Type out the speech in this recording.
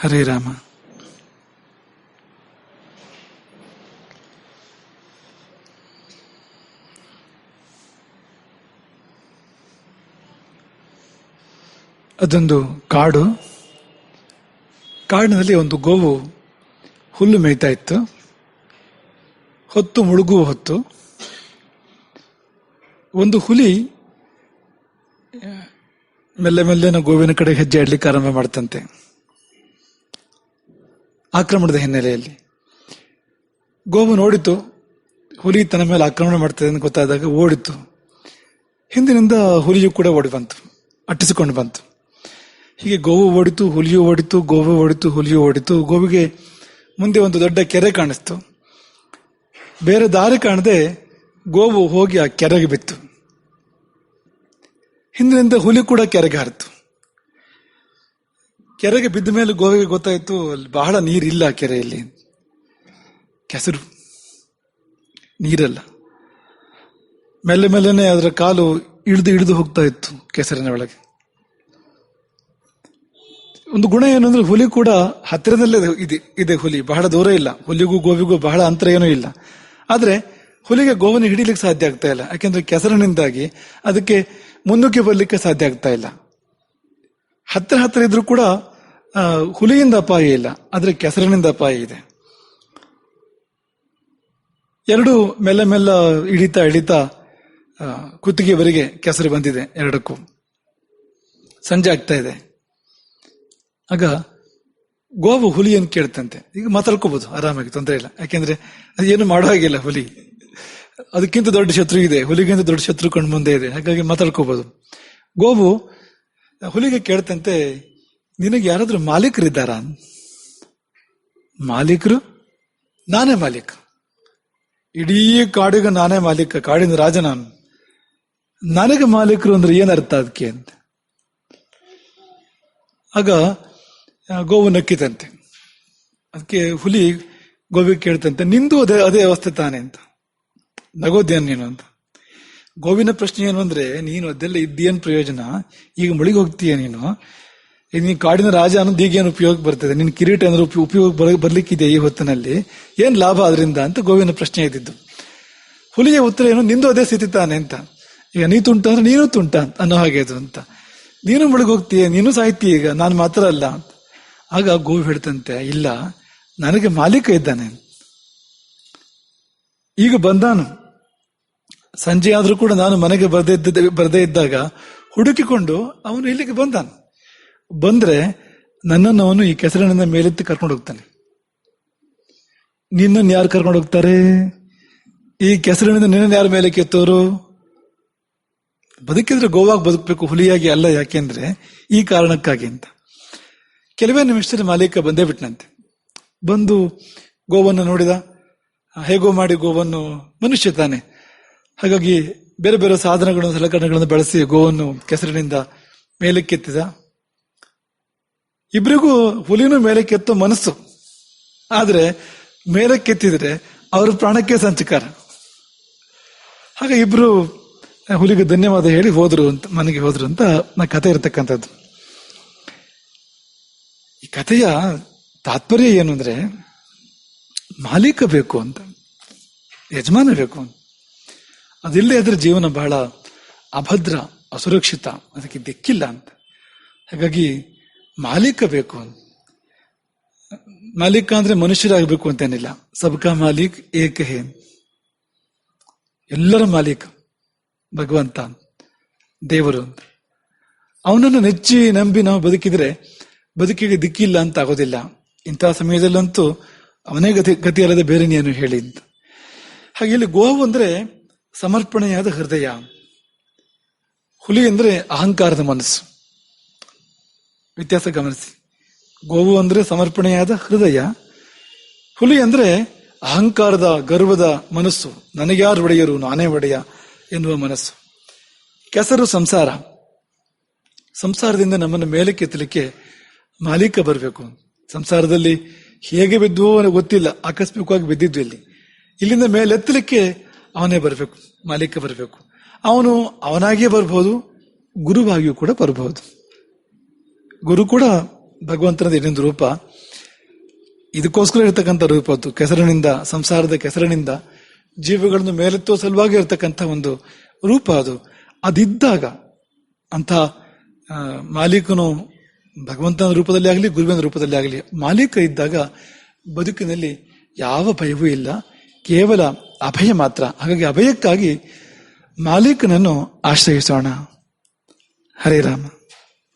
ಹರೇ ರಾಮ. ಅದೊಂದು ಕಾಡು. ಕಾಡಿನಲ್ಲಿ ಒಂದು ಗೋವು ಹುಲ್ಲು ಮೇಯ್ತಾ ಇತ್ತು. ಹೊತ್ತು ಮುಳುಗುವ ಹೊತ್ತು ಒಂದು ಹುಲಿ ಮೆಲ್ಲೆ ಮೆಲ್ಲೆನ ಗೋವಿನ ಕಡೆ ಹೆಜ್ಜೆ ಇಡ್ಲಿಕ್ಕೆ ಆರಂಭ ಮಾಡ್ತಂತೆ. ಆಕ್ರಮಣದ ಹಿನ್ನೆಲೆಯಲ್ಲಿ. ಗೋವು ನೋಡಿತು, ಹುಲಿ ತನ್ನ ಮೇಲೆ ಆಕ್ರಮಣ ಮಾಡ್ತದೆ ಅಂತ ಗೊತ್ತಾದಾಗ ಓಡಿತು. ಹಿಂದಿನಿಂದ ಹುಲಿಯು ಕೂಡ ಓಡಿ ಬಂತು, ಅಟ್ಟಿಸಿಕೊಂಡು ಬಂತು. ಹೀಗೆ ಗೋವು ಓಡಿತು, ಹುಲಿಯು ಓಡಿತು, ಗೋವು ಓಡಿತು, ಹುಲಿಯು ಓಡಿತು. ಗೋವಿಗೆ ಮುಂದೆ ಒಂದು ದೊಡ್ಡ ಕೆರೆ ಕಾಣಿಸ್ತು. ಬೇರೆ ದಾರಿ ಕಾಣದೆ ಗೋವು ಹೋಗಿ ಆ ಕೆರೆಗೆ ಬಿತ್ತು. ಹಿಂದಿನಿಂದ ಹುಲಿ ಕೂಡ ಕೆರೆಗೆ ಹಾರಿತು. ಕೆರೆಗೆ ಬಿದ್ದ ಮೇಲೆ ಗೋವಿಗೆ ಗೊತ್ತಾಯ್ತು ಬಹಳ ನೀರಿಲ್ಲ ಕೆರೆಯಲ್ಲಿ. ಕೆಸರು. ನೀರಲ್ಲ. ಮೆಲ್ಲ ಮೆಲ್ಲನೆ ಅದರ ಕಾಲು ಇಳಿದು ಇಳಿದು ಹೋಗ್ತಾ ಇತ್ತು ಕೆಸರಿನ ಒಳಗೆ. ಒಂದು ಗುಣ ಏನು ಅಂದ್ರೆ ಹುಲಿ ಕೂಡ ಹತ್ತಿರದಲ್ಲೇ ಇದೆ ಇದೆ ಹುಲಿ. ಬಹಳ ದೂರ ಇಲ್ಲ. ಹುಲಿಗೂ ಗೋವಿಗೂ ಬಹಳ ಅಂತರ ಏನೂ ಇಲ್ಲ. ಆದ್ರೆ ಹುಲಿಗೆ ಗೋವನ್ನು ಹಿಡಿಲಿಕ್ಕೆ ಸಾಧ್ಯ ಆಗ್ತಾ ಇಲ್ಲ. ಯಾಕೆಂದ್ರೆ ಕೆಸರಿನಿಂದಾಗಿ ಅದಕ್ಕೆ ಮುಂದಕ್ಕೆ ಬರಲಿಕ್ಕೆ ಸಾಧ್ಯ ಆಗ್ತಾ ಇಲ್ಲ. ಹತ್ತಿರ ಹತ್ತಿರ ಇದ್ರೂ ಕೂಡ ಹುಲಿಯಿಂದ ಅಪಾಯ ಇಲ್ಲ, ಆದರೆ ಕೆಸರಿನಿಂದ ಅಪಾಯ ಇದೆ. ಎರಡು ಮೆಲ್ಲ ಮೆಲ್ಲ ಇಳಿತಾ ಇಳಿತಾ ಕುತ್ತಿಗೆವರೆಗೆ ಕೆಸರು ಬಂದಿದೆ ಎರಡಕ್ಕೂ. ಸಂಜೆ ಆಗ್ತಾ ಇದೆ. ಆಗ ಗೋವು ಹುಲಿಯನ್ನು ಕೇಳ್ತಂತೆ. ಈಗ ಮಾತಾಡ್ಕೋಬಹುದು ಆರಾಮಾಗಿ, ತೊಂದರೆ ಇಲ್ಲ. ಯಾಕೆಂದ್ರೆ ಅದು ಏನು ಮಾಡೋ ಹಾಗಿಲ್ಲ ಹುಲಿ. ಅದಕ್ಕಿಂತ ದೊಡ್ಡ ಶತ್ರು ಇದೆ. ಹುಲಿಗಿಂತ ದೊಡ್ಡ ಶತ್ರು ಕಂಡು ಮುಂದೆ ಇದೆ. ಹಾಗಾಗಿ ಮಾತಾಡ್ಕೋಬಹುದು ಗೋವು ಹುಲಿಗೆ ಕೇಳ್ತಂತೆ, ನಿನಗೆ ಯಾರಾದ್ರೂ ಮಾಲೀಕರಿದ್ದಾರ? ಮಾಲೀಕರು? ನಾನೇ ಮಾಲೀಕ. ಇಡೀ ಕಾಡಿಗೆ ನಾನೇ ಮಾಲೀಕ, ಕಾಡಿನ ರಾಜ ನಾನು. ನನಗೆ ಮಾಲೀಕರು ಅಂದ್ರೆ ಏನರ್ಥ ಅದಕ್ಕೆ ಅಂತ. ಆಗ ಗೋವು ನಕ್ಕಿತಂತೆ. ಅದಕ್ಕೆ ಹುಲಿ ಗೋವಿಗೆ ಕೇಳ್ತಂತೆ, ನಿಂದು ಅದೇ ಅದೇ ಅವಸ್ಥೆ ತಾನೆ ಅಂತ. ನಗೋದ್ಯಾನ್ ನೀನು ಅಂತ. ಗೋವಿನ ಪ್ರಶ್ನೆ ಏನು ಅಂದ್ರೆ, ನೀನು ಅದೆಲ್ಲ ಇದ್ದೇನ್ ಪ್ರಯೋಜನ? ಈಗ ಮುಳಿಗೆ ಹೋಗ್ತೀಯ ನೀನು? ಈಗ ನೀನ್ ಕಾಡಿನ ರಾಜ ಅನ್ನೋದು ಈಗ ಏನು ಉಪಯೋಗ ಬರ್ತದೆ. ನಿನ್ ಕಿರೀಟ ಅಂದ್ರೆ ಉಪ- ಉಪಯೋಗ ಬರ- ಬರ್ಲಿಕ್ಕಿದೆ ಈ ಹೊತ್ತಿನಲ್ಲಿ? ಏನ್ ಲಾಭ ಅದರಿಂದ ಅಂತ ಗೋವಿನ ಪ್ರಶ್ನೆ ಇದ್ದಿದ್ದು ಹುಲಿಯ ಉತ್ತರ ಏನು? ನಿಂದು ಅದೇ ಸ್ಥಿತಿ ತಾನೆ ಅಂತ. ಈಗ ನೀ ತುಂಟ ಅಂದ್ರೆ ನೀನು ತುಂಟ ಅನ್ನೋ ಹಾಗೆ ಅದು ಅಂತ. ನೀನು ಮುಳುಗೋಗ್ತೀಯ ನೀನು ಸಾಯ್ತೀಯ ಈಗ? ನಾನು ಮಾತ್ರ ಅಲ್ಲ ಆಗ ಗೋವು ಹೇಳ್ತಂತೆ, ಇಲ್ಲ, ನನಗೆ ಮಾಲೀಕ ಇದ್ದಾನೆ. ಈಗ ಬಂದಾನು. ಸಂಜೆ ಆದರೂ ಕೂಡ ನಾನು ಮನೆಗೆ ಬರದೇ ಇದ್ದ ಬರದೇ ಇದ್ದಾಗ ಹುಡುಕಿಕೊಂಡು ಅವನು ಇಲ್ಲಿಗೆ ಬಂದಾನು. ಬಂದ್ರೆ ನನ್ನನ್ನು ಅವನು ಈ ಕೆಸರಿನಿಂದ ಮೇಲೆತ್ತಿ ಕರ್ಕೊಂಡು ಹೋಗ್ತಾನೆ. ನಿನ್ನನ್ನು ಯಾರು ಕರ್ಕೊಂಡು ಹೋಗ್ತಾರೆ? ಈ ಕೆಸರಿನಿಂದ ನಿನ್ನನ್ನು ಯಾರ ಮೇಲೆ ಕೆತ್ತೋರು? ಬದುಕಿದ್ರೆ ಗೋವಾಗ ಬದುಕಬೇಕು, ಹುಲಿಯಾಗಿ ಅಲ್ಲ ಯಾಕೆಂದ್ರೆ ಈ ಕಾರಣಕ್ಕಾಗಿ ಅಂತ. ಕೆಲವೇ ನಿಮಿಷದಲ್ಲಿ ಮಾಲೀಕ ಬಂದೇ ಬಿಟ್ನಂತೆ. ಬಂದು ಗೋವನ್ನು ನೋಡಿದ. ಹೇಗೋ ಮಾಡಿ ಗೋವನ್ನು ಮನುಷ್ಯ ತಾನೆ. ಹಾಗಾಗಿ ಬೇರೆ ಬೇರೆ ಸಾಧನಗಳನ್ನು, ಸಲಕರಣೆಗಳನ್ನು ಬಳಸಿ ಗೋವನ್ನು ಕೆಸರಿನಿಂದ ಮೇಲಕ್ಕೆತ್ತಿದ. ಇಬ್ಬರಿಗೂ ಹುಲಿನೂ ಮೇಲಕ್ಕೆತ್ತು ಮನಸ್ಸು. ಆದರೆ ಮೇಲಕ್ಕೆತ್ತಿದ್ರೆ ಅವ್ರ ಪ್ರಾಣಕ್ಕೆ ಸಂಚಕಾರ. ಹಾಗೆ ಇಬ್ರು ಹುಲಿಗೆ ಧನ್ಯವಾದ ಹೇಳಿ ಹೋದ್ರು ಅಂತ, ಮನೆಗೆ ಹೋದ್ರು ಅಂತ ನಾ ಕಥೆ ಇರತಕ್ಕಂಥದ್ದು. ಈ ಕಥೆಯ ತಾತ್ಪರ್ಯ ಏನು ಅಂದ್ರೆ ಮಾಲೀಕ ಬೇಕು ಅಂತ, ಯಜಮಾನ ಬೇಕು ಅಂತ. ಅದಿಲ್ಲದೆ ಇದ್ರೆ ಜೀವನ ಬಹಳ ಅಭದ್ರ, ಅಸುರಕ್ಷಿತ, ಅದಕ್ಕೆ ದಿಕ್ಕಿಲ್ಲ ಅಂತ. ಹಾಗಾಗಿ ಮಾಲೀಕ ಬೇಕು. ಮಾಲೀಕ ಅಂದ್ರೆ ಮನುಷ್ಯರಾಗಬೇಕು ಅಂತೇನಿಲ್ಲ ಸಬ್ಕಾ ಮಾಲೀಕ್ ಏಕ ಹೇ? ಎಲ್ಲರ ಮಾಲೀಕ, ಭಗವಂತ, ದೇವರು ಅಂತ. ಅವನನ್ನು ನೆಚ್ಚಿ ನಂಬಿ ನಾವು ಬದುಕಿದ್ರೆ ಬದುಕಿಗೆ ದಿಕ್ಕಿಲ್ಲ ಅಂತ ಆಗೋದಿಲ್ಲ. ಇಂತಹ ಸಮಯದಲ್ಲಂತೂ ಅವನೇ ಗತಿ ಗತಿ ಅಲ್ಲದೆ ಬೇರೆ ನೀನು ಹೇಳಿ ಅಂತ. ಹಾಗೆ ಇಲ್ಲಿ ಗೋವು ಅಂದ್ರೆ ಸಮರ್ಪಣೆಯಾದ ಹೃದಯ. ಹುಲಿ ಅಂದ್ರೆ ಅಹಂಕಾರದ ಮನಸ್ಸು. ವ್ಯತ್ಯಾಸ ಗಮನಿಸಿ. ಗೋವು ಅಂದ್ರೆ ಸಮರ್ಪಣೆಯಾದ ಹೃದಯ. ಹುಲಿ ಅಂದ್ರೆ ಅಹಂಕಾರದ, ಗರ್ವದ ಮನಸ್ಸು. ನನಗ್ಯಾರು ಒಡೆಯರು, ನಾನೇ ಒಡೆಯ ಎನ್ನುವ ಮನಸ್ಸು. ಕೆಸರು ಸಂಸಾರ. ಸಂಸಾರದಿಂದ ನಮ್ಮನ್ನು ಮೇಲಕ್ಕೆ ಎತ್ತಲಿಕ್ಕೆ ಮಾಲೀಕ ಬರಬೇಕು. ಸಂಸಾರದಲ್ಲಿ ಹೇಗೆ ಬಿದ್ದುವೋ ಗೊತ್ತಿಲ್ಲ. ಆಕಸ್ಮಿಕವಾಗಿ ಬಿದ್ದಿದ್ದು ಇಲ್ಲಿ. ಇಲ್ಲಿಂದ ಮೇಲೆತ್ತಲಿಕ್ಕೆ ಅವನೇ ಬರಬೇಕು, ಮಾಲೀಕ ಬರಬೇಕು. ಅವನು ಅವನಾಗಿಯೇ ಬರಬಹುದು, ಗುರುವಾಗಿಯೂ ಕೂಡ ಬರಬಹುದು. ಗುರು ಕೂಡ ಭಗವಂತನದ ಇನ್ನೊಂದು ರೂಪ. ಇದಕ್ಕೋಸ್ಕರ ಇರತಕ್ಕಂಥ ರೂಪ ಅದು. ಕೆಸರಿನಿಂದ, ಸಂಸಾರದ ಕೆಸರಿನಿಂದ, ಜೀವಗಳನ್ನು ಮೇಲೆತ್ತುವ ಸಲುವಾಗಿ ಇರತಕ್ಕಂಥ ಒಂದು ರೂಪ ಅದು. ಅದಿದ್ದಾಗ ಅಂತ ಮಾಲೀಕನು ಭಗವಂತನ ರೂಪದಲ್ಲಿ ಆಗಲಿ, ಗುರುವಿನ ರೂಪದಲ್ಲಿ ಆಗಲಿ, ಮಾಲೀಕ ಇದ್ದಾಗ ಬದುಕಿನಲ್ಲಿ ಯಾವ ಭಯವೂ ಇಲ್ಲ. ಕೇವಲ ಅಭಯ ಮಾತ್ರ. ಹಾಗಾಗಿ ಅಭಯಕ್ಕಾಗಿ ಮಾಲೀಕನನ್ನು ಆಶ್ರಯಿಸೋಣ. ಹರೇ ರಾಮ.